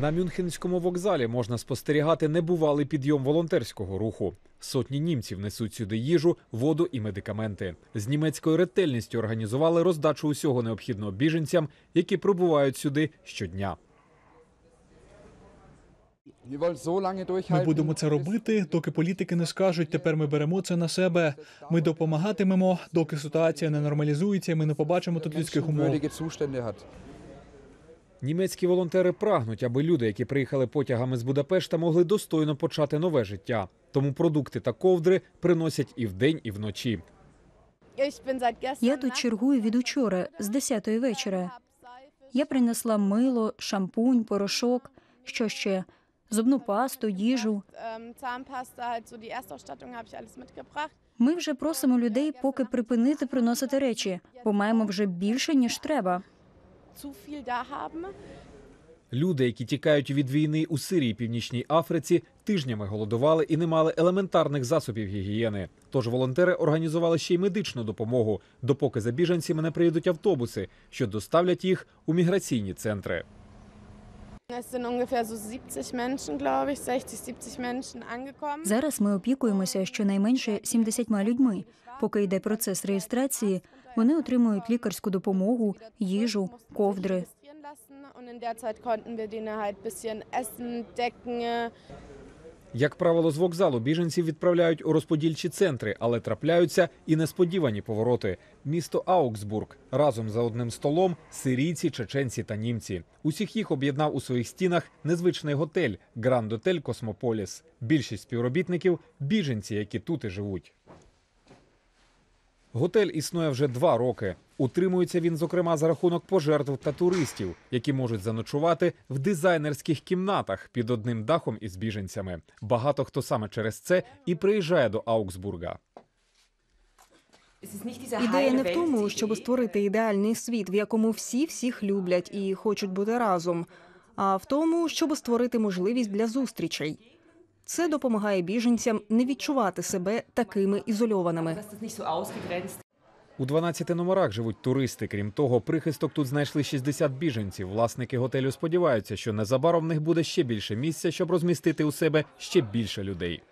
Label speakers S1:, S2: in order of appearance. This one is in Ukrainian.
S1: На Мюнхенському вокзалі можна спостерігати небувалий підйом волонтерського руху. Сотні німців несуть сюди їжу, воду і медикаменти. З німецькою ретельністю організували роздачу усього необхідного біженцям, які прибувають сюди щодня.
S2: Ми будемо це робити, доки політики не скажуть, тепер ми беремо це на себе. Ми допомагатимемо, доки ситуація не нормалізується, і ми не побачимо тут людських умов.
S1: Німецькі волонтери прагнуть, аби люди, які приїхали потягами з Будапешта, могли достойно почати нове життя. Тому продукти та ковдри приносять і вдень, і вночі.
S3: Я тут чергую від учора з 10-ї вечора. Я принесла мило, шампунь, порошок, що ще зубну пасту, їжу. Ми вже просимо людей поки припинити приносити речі, бо маємо вже більше ніж треба.
S1: Люди, які тікають від війни у Сирії, Північній Африці, тижнями голодували і не мали елементарних засобів гігієни. Тож волонтери організували ще й медичну допомогу, допоки за біженцями не приїдуть автобуси, що доставлять їх у міграційні центри.
S4: Es sind ungefähr so 70 Menschen, glaube ich, 60, 70 Menschen angekommen.
S3: Зараз ми опікуємося щонайменше 70 людьми. Поки йде процес реєстрації, вони отримують лікарську допомогу, їжу, ковдри.
S1: Як правило, з вокзалу біженців відправляють у розподільчі центри, але трапляються і несподівані повороти. Місто Аугсбург разом за одним столом сирійці, чеченці та німці. Усіх їх об'єднав у своїх стінах незвичний готель Гранд Отель Космополіс. Більшість співробітників біженці, які тут і живуть. Готель існує вже два роки. Утримується він, зокрема, за рахунок пожертв та туристів, які можуть заночувати в дизайнерських кімнатах під одним дахом із біженцями. Багато хто саме через це і приїжджає до Аугсбурга.
S5: Ідея не в тому, щоб створити ідеальний світ, в якому всі всіх люблять і хочуть бути разом, а в тому, щоб створити можливість для зустрічей. Це допомагає біженцям не відчувати себе такими ізольованими.
S1: У 12 номерах живуть туристи. Крім того, прихисток тут знайшли 60 біженців. Власники готелю сподіваються, що незабаром в них буде ще більше місця, щоб розмістити у себе ще більше людей.